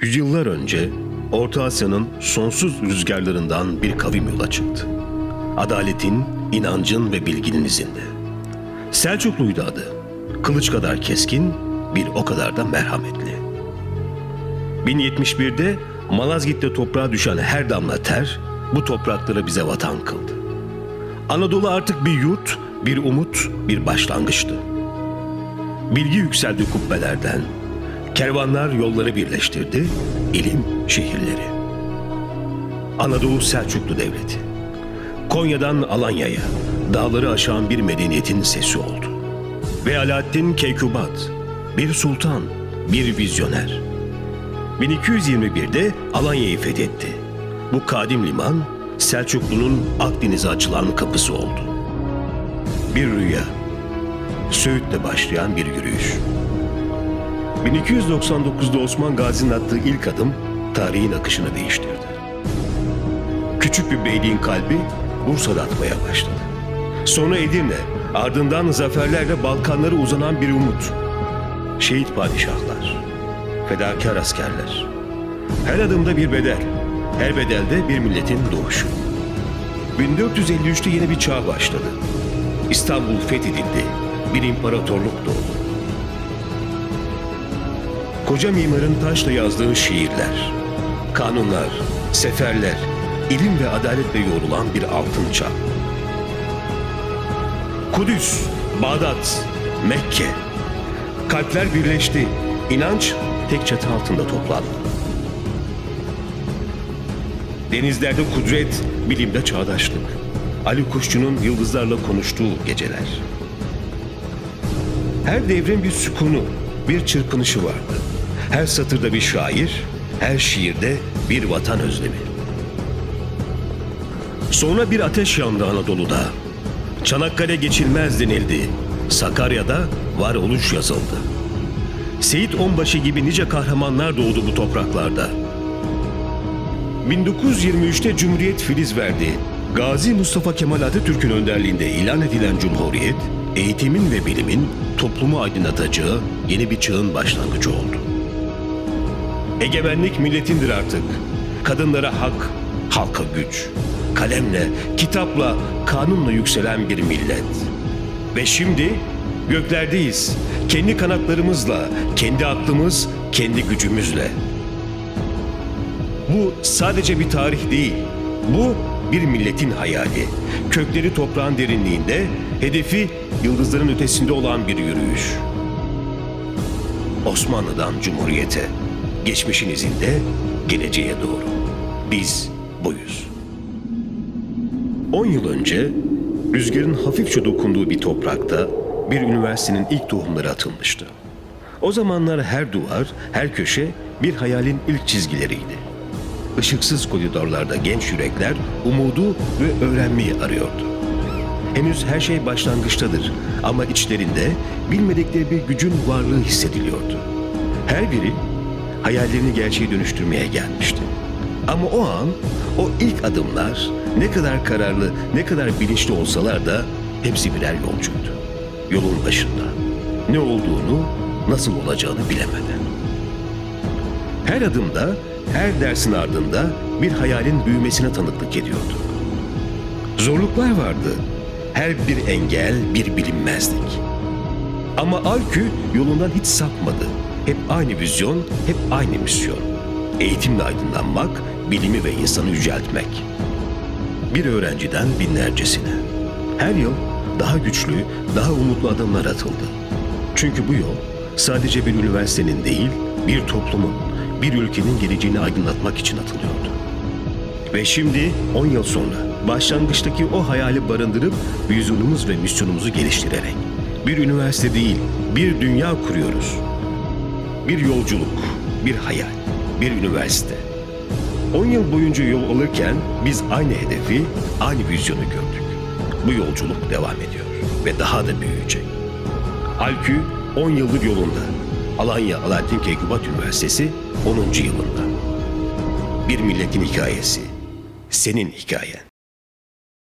Yüzyıllar önce Orta Asya'nın sonsuz rüzgarlarından bir kavim yola çıktı. Adaletin, inancın ve bilginin izinde. Selçukluydu adı. Kılıç kadar keskin, bir o kadar da merhametli. 1071'de Malazgirt'te toprağa düşen her damla ter bu toprakları bize vatan kıldı. Anadolu artık bir yurt, bir umut, bir başlangıçtı. Bilgi yükseldi kubbelerden. Kervanlar yolları birleştirdi, ilim şehirleri. Anadolu Selçuklu Devleti. Konya'dan Alanya'ya, dağları aşan bir medeniyetin sesi oldu. Ve Alaaddin Keykubat, bir sultan, bir vizyoner. 1221'de Alanya'yı fethetti. Bu kadim liman, Selçuklu'nun Akdeniz'e açılan kapısı oldu. Bir rüya, Söğüt'le başlayan bir yürüyüş. 1299'da Osman Gazi'nin attığı ilk adım tarihin akışını değiştirdi. Küçük bir beyliğin kalbi Bursa'da atmaya başladı. Sonra Edirne, ardından zaferlerle Balkanlara uzanan bir umut. Şehit padişahlar, fedakar askerler. Her adımda bir bedel, her bedelde bir milletin doğuşu. 1453'te yeni bir çağ başladı. İstanbul fethedildi, bir imparatorluk doğdu. Koca mimarın taşla yazdığı şiirler, kanunlar, seferler, ilim ve adaletle yoğrulan bir altın çağ. Kudüs, Bağdat, Mekke. Kalpler birleşti, inanç tek çatı altında toplandı. Denizlerde kudret, bilimde çağdaşlık. Ali Kuşçu'nun yıldızlarla konuştuğu geceler. Her devrin bir sükunu, bir çırpınışı vardı. Her satırda bir şair, her şiirde bir vatan özlemi. Sonra bir ateş yandı Anadolu'da. Çanakkale geçilmez denildi. Sakarya'da varoluş yazıldı. Seyit Onbaşı gibi nice kahramanlar doğdu bu topraklarda. 1923'te Cumhuriyet filiz verdi. Gazi Mustafa Kemal Atatürk'ün önderliğinde ilan edilen Cumhuriyet, eğitimin ve bilimin toplumu aydınlatacağı yeni bir çağın başlangıcı oldu. Egemenlik milletindir artık. Kadınlara hak, halka güç. Kalemle, kitapla, kanunla yükselen bir millet. Ve şimdi göklerdeyiz. Kendi kanatlarımızla, kendi aklımız, kendi gücümüzle. Bu sadece bir tarih değil. Bu bir milletin hayali. Kökleri toprağın derinliğinde, hedefi yıldızların ötesinde olan bir yürüyüş. Osmanlı'dan Cumhuriyete, geçmişin izinde geleceğe doğru. Biz buyuz. 10 yıl önce rüzgarın hafifçe dokunduğu bir toprakta bir üniversitenin ilk tohumları atılmıştı. O zamanlar her duvar, her köşe bir hayalin ilk çizgileriydi. Işıksız koridorlarda genç yürekler umudu ve öğrenmeyi arıyordu. Henüz her şey başlangıçtadır ama içlerinde bilmedikleri bir gücün varlığı hissediliyordu. Her biri hayallerini gerçeğe dönüştürmeye gelmişti. Ama o an, o ilk adımlar ne kadar kararlı, ne kadar bilinçli olsalar da hepsi birer yolcuydu. Yolun başında. Ne olduğunu, nasıl olacağını bilemeden. Her adımda, her dersin ardında bir hayalin büyümesine tanıklık ediyordu. Zorluklar vardı. Her bir engel bir bilinmezlik. Ama Alkü yolundan hiç sapmadı. Hep aynı vizyon, hep aynı misyon. Eğitimle aydınlanmak, bilimi ve insanı yüceltmek. Bir öğrenciden binlercesine. Her yıl daha güçlü, daha umutlu adımlar atıldı. Çünkü bu yol sadece bir üniversitenin değil, bir toplumun, bir ülkenin geleceğini aydınlatmak için atılıyordu. Ve şimdi 10 yıl sonra başlangıçtaki o hayali barındırıp vizyonumuz ve misyonumuzu geliştirerek bir üniversite değil, bir dünya kuruyoruz. Bir yolculuk, bir hayal, bir üniversite. 10 yıl boyunca yol alırken biz aynı hedefi, aynı vizyonu gördük. Bu yolculuk devam ediyor ve daha da büyüyecek. Alkü 10 yıldır yolunda. Alanya Alaaddin Keykubat Üniversitesi 10. yılında. Bir milletin hikayesi. Senin hikayen.